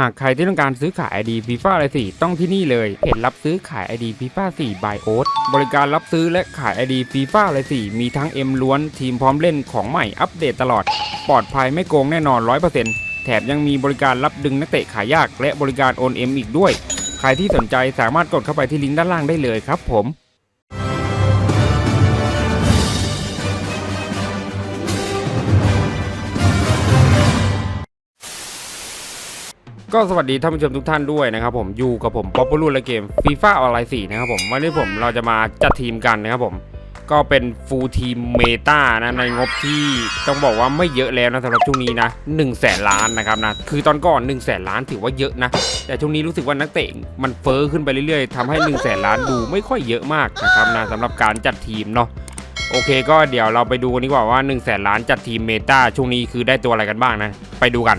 หากใครที่ต้องการซื้อขาย ID FIFA อะไรสี่ต้องที่นี่เลยเพจรับซื้อขาย ID FIFA 4 by o a t บริการรับซื้อและขาย ID FIFA อะไรสี่มีทั้ง M ล้วนทีมพร้อมเล่นของใหม่อัปเดตตลอด ปลอดภัยไม่โกงแน่นอน 100%แถมยังมีบริการรับดึงนักเตะขายยาก และบริการโอนเอ็มอีกด้วย ใครที่สนใจสามารถกดเข้าไปที่ลิงก์ด้านล่างได้เลยครับผม ก็สวัสดีท่านผู้ชมทุกท่านด้วยนะครับผมอยู่กับผมป๊อปปูลูและเกมฟีฟ่าออนไลน์4นะครับผมวันนี้ผมเราจะมาจัดทีมกันนะครับผมก็เป็นฟูลทีมเมตานะในงบที่ต้องบอกว่าไม่เยอะแล้วนะสำหรับช่วงนี้นะ1นึ่งแสนล้านนะครับนะคือตอนก่อน1นึ่งแสนล้านถือว่าเยอะนะแต่ช่วงนี้รู้สึกว่านักเตะมันเฟ้อขึ้นไปเรื่อยๆทำให้1นึ่งแสนล้านดูไม่ค่อยเยอะมากนะครับนะสำหรับการจัดทีมเนาะโอเคก็เดี๋ยวเราไปดูกันดีกว่าว่า1นึ่งแสนล้านจัดทีมเมตาช่วงนี้คือได้ตัวอะไรกันบ้างนะ ไปดูกัน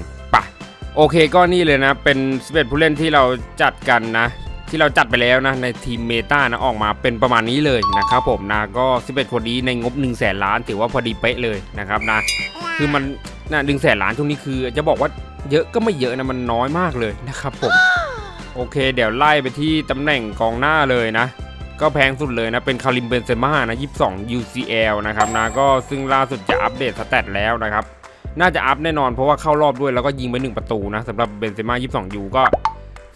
โอเคก็นี่เลยนะ เป็น11ผู้เล่นที่เราจัดกันนะ ที่เราจัดไปแล้วนะ ในทีมเมตานะออกมาเป็นประมาณนี้เลยนะครับผมนะก็ 11 คนนี้ในงบ1 0 0 0 0แสนล้านถือว่าพอดีเป๊ะเลยนะครับนะ คือมันนะหนึ่งแสนล้านช่วงนี้คือ จะบอกว่าเยอะก็ไม่เยอะนะมันน้อยมากเลยนะครับผมโอเค เดี๋ยวไล่ไปที่ตำแหน่งกองหน้าเลยนะ ก็แพงสุดเลยนะ เป็นคาริมเบนเซม่านะ 22 UCL นะครับนะก็ซึ่งล่าสุดจะอัปเดตสแตทแล้วนะครับ น่าจะอัพแน่นอนเพราะว่าเข้ารอบด้วยแล้วก็ยิงไป 1 ประตูนะสำหรับเบนเซม่า22ยูก็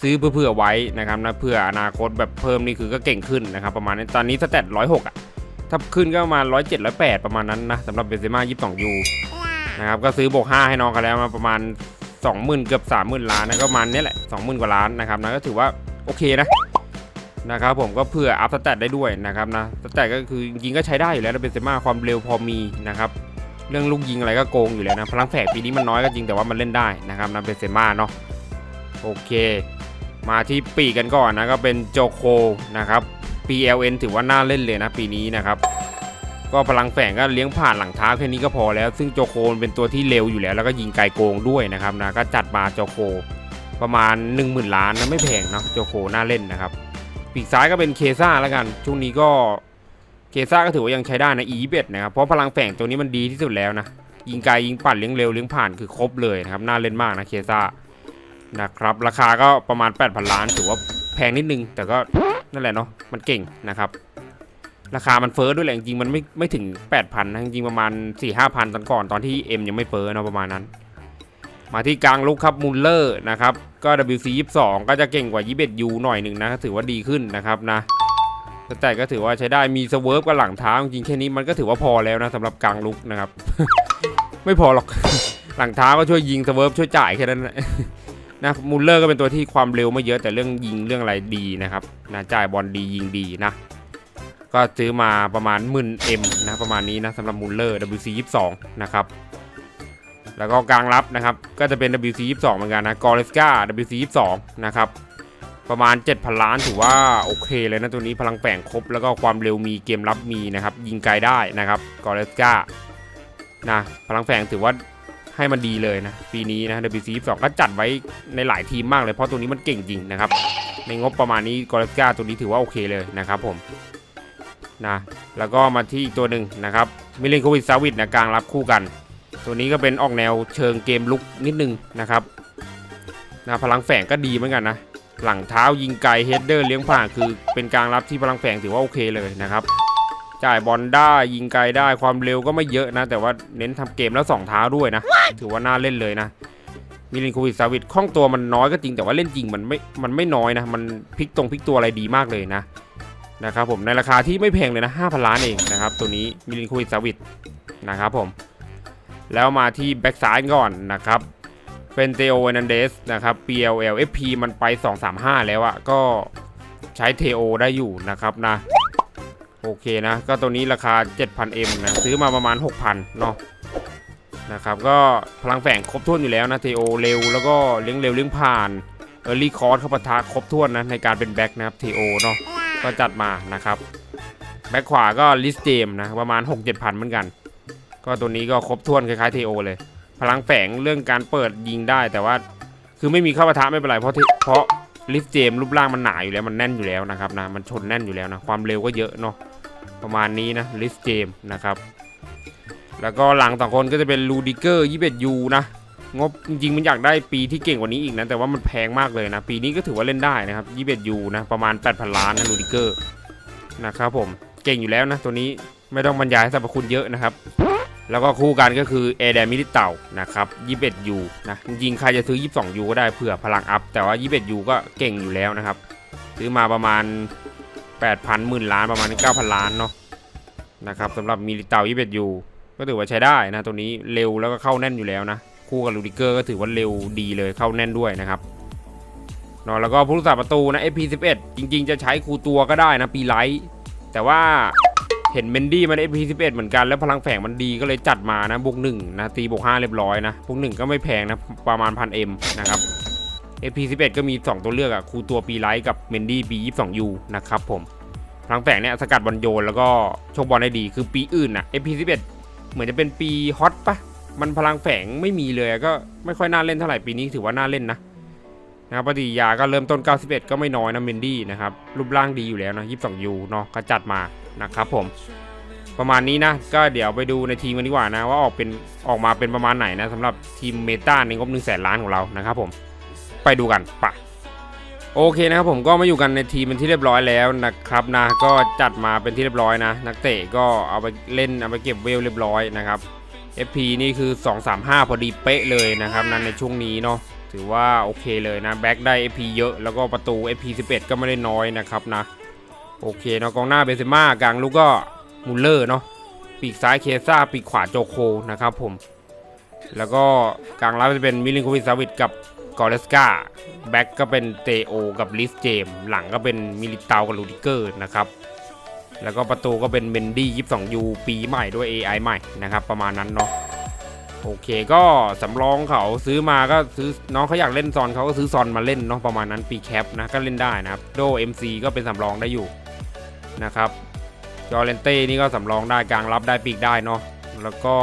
ซื้อเพื่อไว้นะครับนะเพื่ออนาคตแบบเพิ่มนี่คือก็เก่งขึ้นนะครับประมาณนี้ตอนนี้สแตท106อะถ้าขึ้นก็ประมาณ107 108ประมาณนั้นนะสำหรับเบนเซม่า22ยูนะครับก็ซื้อบวก5ให้น้องกันแล้วมาประมาณ 20,000 เกือบ 30,000 ล้านนะก็มาณนี้แหละ 20,000 กว่าล้านนะครับนะก็ถือว่าโอเคนะนะครับผมก็เพื่ออัพสแตทได้ด้วยนะครับนะสแตทก็คือจริงก็ใช้ได้อยู่แล้วนะเบนเซม่าความเร็วพอมีนะครับ เรื่องลูกยิงอะไรก็โกงอยู่แล้วนะพลังแฝงปีนี้มันน้อยก็จริงแต่ว่ามันเล่นได้นะครับนะเป็นเซม่าเนาะโอเค มาที่ปีกันก่อนนะก็เป็นโจโคนะครับ PLN ถือว่าน่าเล่นเลยนะปีนี้นะครับก็พลังแฝงก็เลี้ยงผ่านหลังเท้าแค่นี้ก็พอแล้ว ซึ่งโจโคเป็นตัวที่เร็วอยู่แล้ว แล้วก็ยิงไกลโกงด้วยนะครับนะก็จัดมาโจโคประมาณ 1 0,000 ล้านนะไม่แพงเนาะโจโคน่าเล่นนะครับ ปีกซ้ายก็เป็นเคซ่าแล้วกัน ช่วงนี้ก็ เคซ่าก็ถือว่ายังใช้ได้นะ E21 นะครับ เพราะพลังแฝงตัวนี้มันดีที่สุดแล้วนะ ยิงไกลยิงปัดเลี้ยงเร็วเลี้ยงผ่านคือครบเลยนะครับ น่าเล่นมากนะเคซ่านะครับ ราคาก็ประมาณ 8,000 ล้าน ถือว่าแพงนิดนึง แต่ก็นั่นแหละเนาะ มันเก่งนะครับ ราคามันเฟ้อด้วยแหละจริงมันไม่ไม่ถึง 8,000นะจริงๆประมาณ 4-5,000ตอนก่อนตอนที่ M ยังไม่เฟ้อเนาะประมาณนั้นมาที่กลางลุกครับมูลเลอร์นะครับก็ WC 22 ก็จะเก่งกว่า 21U หน่อยหนึ่งนะถือว่าดีขึ้นนะครับนะ แต่ก็ถือว่าใช้ได้มีสเวิร์ฟกับหลังเท้าจริงแค่นี้มันก็ถือว่าพอแล้วนะสำหรับกลางลุกนะครับ ไม่พอหรอกหลังเท้าก็ช่วยยิงสเวิร์ฟช่วยจ่ายแค่นั้นแหละนะมูลเลอร์ก็เป็นตัวที่ความเร็วไม่เยอะแต่เรื่องยิงเรื่องอะไรดีนะครับนะจ่ายบอลดียิงดีนะ ก็ซื้อมาประมาณหมื่นเอ็มนะประมาณนี้นะสำหรับมูลเลอร์ WC 22นะครับแล้วก็กลางรับนะครับ ก็จะเป็น WC 22เหมือนกันนะกอร์เลสกา WC 22นะครับ ประมาณ 7,000 ล้านถือว่าโอเคเลยนะตัวนี้พลังแฝงครบ แล้วก็ความเร็วมีเกมรับมีนะครับ ยิงไกลได้นะครับกอร์เลสกานะพลังแฝงถือว่าให้มันดีเลยนะปีนี้นะ WC 2ก็จัดไว้ในหลายทีมมากเลยเพราะตัวนี้มันเก่งจริงนะครับ ในงบประมาณนี้กอร์เลสกาตัวนี้ถือว่าโอเคเลยนะครับผมนะแล้วก็มาที่อีกตัวหนึ่งนะครับมิเลนโควิดซาวิดนะกลางรับคู่กัน ตัวนี้ก็เป็นออกแนวเชิงเกมลุกนิดนึงนะครับนะพลังแฝงก็ดีเหมือนกันนะ หลังเท้ายิงไกลเฮดเดอร์เลี้ยงผ่านคือเป็นกลางรับที่พลังแฝงถือว่าโอเคเลยนะครับจ่ายบอลได้ยิงไกลได้ความเร็วก็ไม่เยอะนะ แต่ว่าเน้นทำเกมแล้วสองเท้าด้วยนะ ถือว่าน่าเล่นเลยนะมิลินโควิดซาวิดคล่องตัวมันน้อยก็จริงแต่ว่าเล่นจริงมันไม่มันไม่น้อยนะ มันพลิกตรงพลิกตัวอะไรดีมากเลยนะนะครับผมในราคาที่ไม่แพงเลยนะ5,000ล้านเองนะครับตัวนี้มิลินโควิดซาวิดนะครับผมแล้วมาที่แบ็กซ้ายก่อนนะครับ เป็นเทโอเอนันเดสนะครับ PLL FP มันไป 235 แล้วอะก็ใช้เทโอได้อยู่นะครับนะ โอเคนะ ก็ตัวนี้ราคา 7,000M นะซื้อมาประมาณ 6,000เนาะนะครับก็พลังแฝงครบถ้วนอยู่แล้วนะเทโอเร็วแล้วก็เลี้ยงเร็วเลี้ยงผ่านเออร์ลี่คอร์สเข้าปะทะครบถ้วนนะในการเป็นแบ็คนะครับเทโอเนาะก็จัดมานะครับแบ็คขวาก็ลิสเจมนะประมาณ 6-7,000เหมือนกัน ก็ตัวนี้ก็ครบถ้วนคล้ายๆเทโอเลย พลังแฝงเรื่องการเปิดยิงได้แต่ว่า คือไม่มีเข้าปะทะไม่เป็นไรเพราะที่เพราะลิฟเจมรูปร่างมันหนาอยู่แล้วมันแน่นอยู่แล้วนะครับนะมันชนแน่นอยู่แล้วนะความเร็วก็เยอะเนาะประมาณนี้นะลิฟเจมนะครับแล้วก็หลังสองคนก็จะเป็นลูดิเกอร์21ยูนะงบจริงๆมันอยากได้ปีที่เก่งกว่านี้อีกนะแต่ว่ามันแพงมากเลยนะ ปีนี้ก็ถือว่าเล่นได้นะครับ21ยูนะประมาณ 8,000 ล้านนะลูดิเกอร์นะครับผมเก่งอยู่แล้วนะตัวนี้ไม่ต้องบรรยายสรรพคุณเยอะนะครับ แล้วก็คู่กันก็คือเอเดมิลิเต่านะครับ 21ยูนะ จริงๆ ใครจะซื้อ 22ยูก็ได้เผื่อพลังอัพ แต่ว่า 21ยูก็เก่งอยู่แล้วนะครับ ซื้อมาประมาณ 8,000หมื่นล้านประมาณ 9,000 ล้านเนาะนะครับสำหรับมิลิเต่า 21ยูก็ถือว่าใช้ได้นะ ตัวนี้เร็วแล้วก็เข้าแน่นอยู่แล้วนะ คู่กับลูดิเกอร์ก็ถือว่าเร็วดีเลยเข้าแน่นด้วยนะครับเนาะแล้วก็ผู้รักษาประตูนะ FP11 จริง ๆ จะใช้คูตัวก็ได้นะปีไลท์แต่ว่า เห็นเมนดี้มัน FP11 เหมือนกันแล้วพลังแฝงมันดีก็เลยจัดมานะบวกหนึ่งนะตีบวกห้าเรียบร้อยนะบวกหนึ่งก็ไม่แพงนะประมาณพันเอ็มนะครับ FP11 ก็มี 2 ตัวเลือกอะคูตัวปีไลท์กับเมนดี้ปี 22U นะครับผมพลังแฝงเนี่ยสกัดบอลโยนแล้วก็ชคบอลได้ดีคือปีอื่นอะ FP11 เหมือนจะเป็นปีฮอตปะมันพลังแฝงไม่มีเลยก็ไม่ค่อยน่าเล่นเท่าไหร่ปีนี้ถือว่าน่าเล่นนะ นะครับปฏิยาก็เริ่มต้น 91 ก็ไม่น้อยนะเมนดี้นะครับรูปร่างดีอยู่แล้วนะ 22U เนาะก็จัดมานะครับผม ประมาณนี้นะก็เดี๋ยวไปดูในทีมกันดีกว่านะว่าออกเป็นออกมาเป็นประมาณไหนนะสำหรับทีมเมตาในงบ1 0 0 0 0แสนล้านของเรานะครับผมไปดูกันปะโอเคนะครับผมก็มาอยู่กันในทีมเป็นที่เรียบร้อยแล้วนะครับนะก็จัดมาเป็นที่เรียบร้อยนะ นักเตะก็เอาไปเล่นเอาไปเก็บเวลเรียบร้อยนะครับ FP นี่คือ 235 พอดีเป๊ะเลยนะครับนั่นในช่วงนี้เนาะ ถือว่าโอเคเลยนะแบ็กได้ FP เยอะแล้วก็ประตู FP 11 ก็ไม่ได้น้อยนะครับนะ โอเคเนาะกองหน้าเบเซม่ากลางลูกก็มุลเลอร์เนาะปีกซ้ายเคซ่าปีกขวาโจโคนะครับผม แล้วก็กลางรับจะเป็นมิลินโควิชซาวิดกับกอร์เลสกาแบ็กก็เป็นเตโอ กับลิสเจม หลังก็เป็นมิลิเตากับลูดิเกอร์นะครับ แล้วก็ประตูก็เป็นเมนดี้ 22U ปีใหม่ด้วย AI ใหม่นะครับประมาณนั้นเนาะ โอเคก็สำรองเขาซื้อมาก็ซื้อน้องเขาอยากเล่นซอนเขาก็ซื้อซอนมาเล่นเนาะประมาณนั้นปีแคปนะก็เล่นได้นะครับโด MC ก็เป็นสำรองได้อยู่นะครับจอร์เลนเต้นี่ก็สำรองได้กลางรับได้ปีกได้เนาะแล้วก็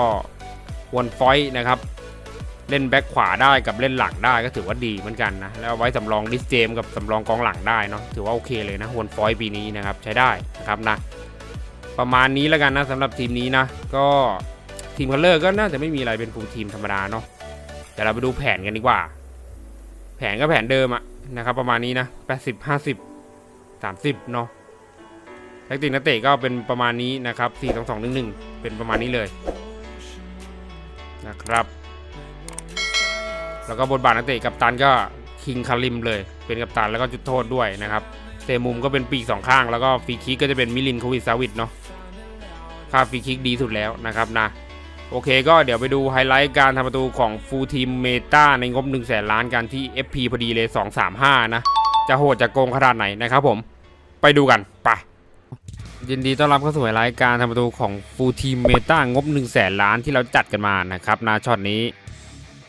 วนฟอยต์นะครับเล่นแบ็คขวาได้กับเล่นหลังได้ก็ถือว่าดีเหมือนกันนะแล้วเอาไว้สำรองดิสเจมกับสำรองกองหลังได้เนาะถือว่าโอเคเลยนะวนฟอยต์ปีนี้นะครับใช้ได้นะครับนะประมาณนี้แล้วกันนะสำหรับทีมนี้นะก็ ทีมคัลเลอร์ก็น่าจะไม่มีอะไรเป็นฟูลทีมธรรมดาเนาะแต่เราไปดูแผนกันดีกว่า แผนก็แผนเดิมอะนะครับ ประมาณนี้นะ80 50 30เนาะแท็กติกนักเตะก็เป็นประมาณนี้นะครับ4 2 2 1 1 เป็นประมาณนี้เลยนะครับ แล้วก็บทบาทนักเตะกับตันก็คิงคาริมเลย เป็นกัปตันแล้วก็จุดโทษด้วยนะครับเตะมุมก็เป็นปีกสองข้าง แล้วก็ฟรีคิกก็จะเป็นมิลินโควิดซาวิดเนาะค่าฟรีคิกดีสุดแล้วนะครับนะ โอเคก็เดี๋ยวไปดูไฮไลท์การทำประตูของฟูทีมเมตาในงบ1 0 0 0 0แสนล้านกันที่ FP พอดีเลย 235 นะ จะโหดจะโกงขนาดไหนนะครับผม ไปดูกันไปยินดีต้อนรับเข้าสู่ไฮไลท์การทำประตูของฟูทีมเมตางบ1 0 0 0 0แสนล้านที่เราจัดกันมานะครับนาช็อตนี้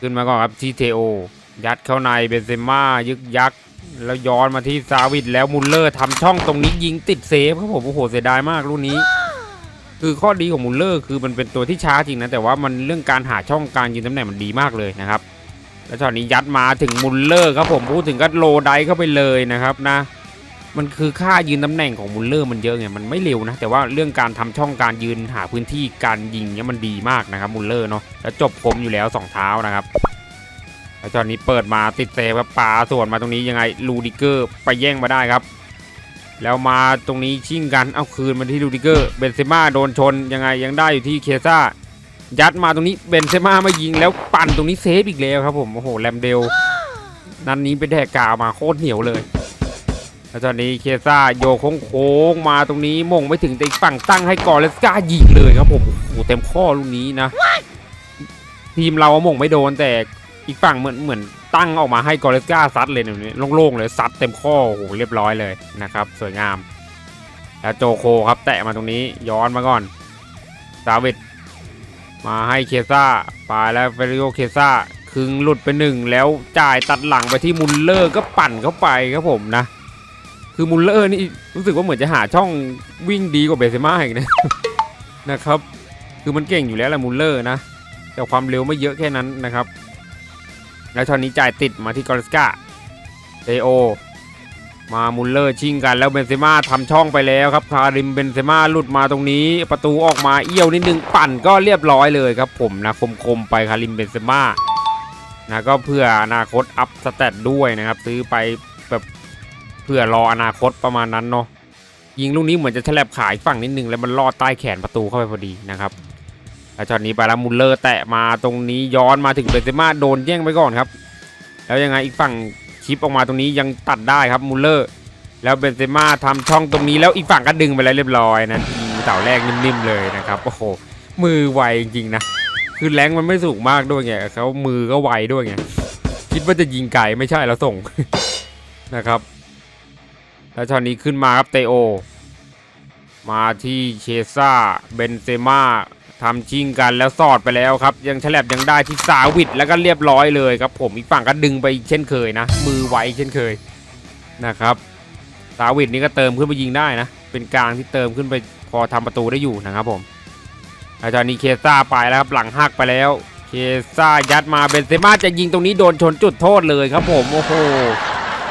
ขึ้นมาก่อนครับทีเทโอยัดเข้าในเบนเซม่ายึกยักแล้วย้อนมาที่ซาวิดแล้วมุลเลอร์ทำช่องตรงนี้ยิงติดเซฟครับผมโอ้โหเสียดายมากลูกนี้ คือข้อดีของมุลเลอร์คือมันเป็นตัวที่ช้าจริงนะ แต่ว่ามันเรื่องการหาช่องการยิงตำแหน่งมันดีมากเลยนะครับ แล้วช็อตนี้ยัดมาถึงมุลเลอร์ครับผมพูดถึงก็โลไดเข้าไปเลยนะครับนะ มันคือค่ายืนตำแหน่งของมุลเลอร์มันเยอะไงมันไม่เร็วนะ แต่ว่าเรื่องการทำช่องการยืนหาพื้นที่การยิงเนี่ยมันดีมากนะครับมุลเลอร์เนาะแล้วจบคมอยู่แล้วสองเท้านะครับแล้วจอนนี้เปิดมาติดเซฟครับปาส่วนมาตรงนี้ยังไงลูดิเกอร์ไปแย่งมาได้ครับ แล้วมาตรงนี้ชิ่งกัน เอาคืนมาที่ลูดิเกอร์ เบนเซม่าโดนชนยังไงยังได้อยู่ที่เคซ่า ยัดมาตรงนี้เบนเซม่ามายิงแล้วปั่นตรงนี้เซฟอีกแล้วครับผม โอ้โหแรมเดล นันนี้เป็นแดกกาวมาโคตรเหนียวเลย แล้วตอนนี้เคซ่าโยกโค้งๆมาตรงนี้มงไม่ถึงแต่อีกฝั่งตั้งให้ก่อนแล้วกล้ายิงเลยครับผม โอ้โหเต็มข้อลูกนี้นะ ทีมเราอะมงไม่โดนแต่ อีกฝั่งเหมือนเหมือนตั้งออกมาให้กอริสกาซัดเลยแบบนี้โล่งๆเลยซัดเต็มข้อโอ้โหเรียบร้อยเลยนะครับ สวยงาม แล้วโจโคครับแตะมาตรงนี้ย้อนมาก่อนซาวิดมาให้เคซ่าไปแล้วเฟริโอเคซ่าคึงหลุดไปหนึ่งแล้วจ่ายตัดหลังไปที่มุลเลอร์ก็ปั่นเข้าไปครับผมนะ คือมุลเลอร์นี่รู้สึกว่าเหมือนจะหาช่องวิ่งดีกว่าเบเซม่าอีกนะนะครับ คือมันเก่งอยู่แล้วแหละมุลเลอร์นะแต่ความเร็วไม่เยอะแค่นั้นนะครับ แล้วช็อตนี้จ่ายติดมาที่กอริสกาเตโอ มามุลเลอร์ชิงกันแล้วเบนเซม่าทำช่องไปแล้วครับคาริมเบนเซม่าหลุดมาตรงนี้ ประตูออกมาเอี้ยวนิดนึงปั่นก็เรียบร้อยเลยครับผมนะคมๆไปคาริมเบนเซม่านะก็เพื่ออนาคตอัพสเตตด้วยนะครับ ซื้อไปแบบเพื่อรออนาคตประมาณนั้นเนาะยิงลูกนี้เหมือนจะแฉลบขายฝั่งนิดนึงแล้วมันลอดใต้แขนประตูเข้าไปพอดีนะครับ แล้วช็อตนี้ไปแล้วมุลเลอร์แตะมาตรงนี้ย้อนมาถึงเบนเซม่าโดนแย่งไปก่อนครับ แล้วยังไงอีกฝั่งชิปออกมาตรงนี้ยังตัดได้ครับมุลเลอร์ แล้วเบนเซม่าทำช่องตรงนี้แล้วอีกฝั่งก็ดึงไปแล้วเรียบร้อยนะยิงเสาแรกนิ่มๆเลยนะครับโอ้โหมือไวจริงๆนะคือแรงมันไม่สูงมากด้วยไงเขามือก็ไวด้วยไงคิดว่าจะยิงไก่ไม่ใช่แล้วส่งนะครับแล้วช็อตนี้ขึ้นมาครับเตโอ มาที่เชซ่าเบนเซม่า ทำชิงกันแล้วสอดไปแล้วครับ ยังแฉลบยังได้ที่สาวิดแล้วก็เรียบร้อยเลยครับ ผมอีกฝั่งก็ดึงไปเช่นเคยนะ มือไวเช่นเคยนะครับสาวิดนี่ก็เติมขึ้นไปยิงได้นะ เป็นกลางที่เติมขึ้นไปพอทำประตูได้อยู่นะครับผมอาจารย์นี้เคซ่าไปแล้วครับหลังหักไปแล้ว เคซ่ายัดมาเบนเซม่าจะยิงตรงนี้โดนชนจุดโทษเลยครับผมโอ้โห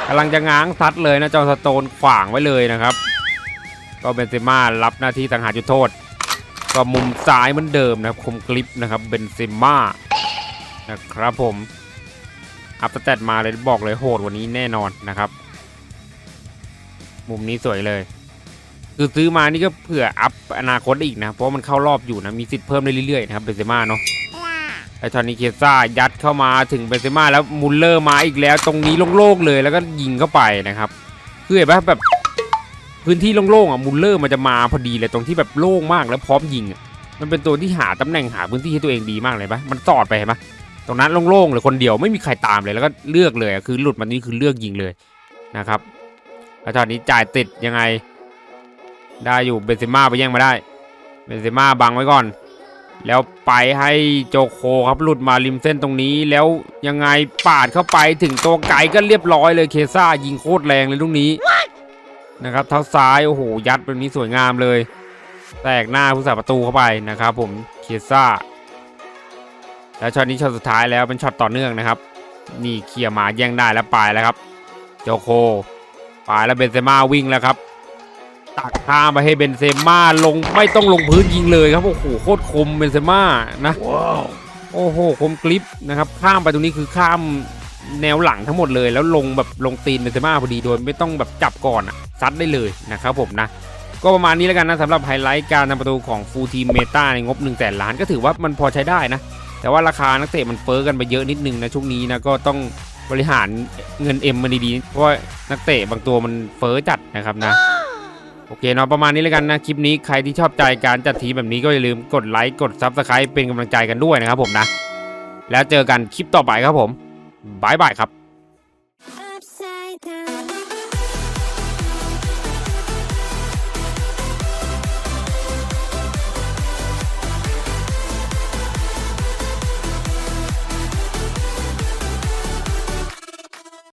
กำลังจะง้างซัดเลยนะจอห์นสโตนขวางไว้เลยนะครับ ก็เบนเซม่ารับหน้าที่สังหารจุดโทษ ก็มุมซ้ายเหมือนเดิมนะครับ คมกลิปนะครับเบนเซม่านะครับผม อัพสเตตมาเลยบอกเลยโหดว่านี้แน่นอนนะครับ มุมนี้สวยเลย คือซื้อมานี่ก็เผื่ออัพอนาคตอีกนะ เพราะมันเข้ารอบอยู่นะ มีสิทธิ์เพิ่มได้เรื่อยๆนะครับเบนเซม่าเนาะไอทอนนิเคซ่ายัดเข้ามาถึงเบนเซม่าแล้วมุลเลอร์มาอีกแล้ว ตรงนี้โล่งๆเลยแล้วก็ยิงเข้าไปนะครับคือเห็นปะแบบ พื้นที่โล่งๆอะมุลเลอร์มันจะมาพอดีเลยตรงที่แบบโล่งมากแล้วพร้อมยิงอะมันเป็นตัวที่หาตำแหน่งหาพื้นที่ให้ตัวเองดีมากเลยปะมันสอดไปเห็นปะตรงนั้นโล่งๆเลยคนเดียวไม่มีใครตามเลยแล้วก็เลือกเลยคือหลุดมันนี่คือเลือกยิงเลยนะครับแล้วตอนนี้จ่ายติดยังไง ได้อยู่เบนเซม่าไปแย่งมาได้เบนเซม่าบังไว้ก่อน แล้วไปให้โจโคครับหลุดมาริมเส้นตรงนี้ แล้วยังไงปาดเข้าไปถึงตัวไกลก็เรียบร้อยเลยเคซ่ายิงโคตรแรงเลยลูกนี้ นะครับเท้าซ้ายโอ้โหยัดแบบนี้สวยงามเลย แตกหน้าผู้สาประตูเข้าไปนะครับ ผมเคซ่าแล้วช็อตนี้ช็อตสุดท้ายแล้วเป็นช็อตต่อเนื่องนะครับ นี่เคลียร์มาแย่งได้แล้วไปแล้วครับโจโคไปแล้วเบนเซม่าวิ่งแล้วครับตักข้ามไปให้เบนเซม่าลงไม่ต้องลงพื้นยิงเลยครับโอ้โหโคตรคมเบนเซม่านะโอ้โหคมกริปนะครับข้ามไปตรงนี้คือข้าม แนวหลังทั้งหมดเลย แล้วลงแบบลงตีนเบนเซม่าพอดีโดยไม่ต้องแบบจับก่อนอะซัดได้เลยนะครับผมนะ ก็ประมาณนี้แล้วกันนะสำหรับไฮไลท์การทำประตูของฟูลทีมเมตาในงบ1นึ่งแสนล้านก็ถือว่ามันพอใช้ได้นะ แต่ว่าราคานักเตะมันเฟ้อกันไปเยอะนิดนึงนะช่วงนี้นะก็ต้องบริหารเงินเอ็มมันดีๆเพราะว่านักเตะบางตัวมันเฟ้อจัดนะครับนะโอเคเนาะประมาณนี้แล้วกันนะ คลิปนี้ใครที่ชอบใจการจัดทีแบบนี้ก็อย่าลืมกดไลค์กดซับสไครป์เป็นกำลังใจกันด้วยนะครับผมนะ แล้วเจอกันคลิปต่อไปครับผม บายบายครับ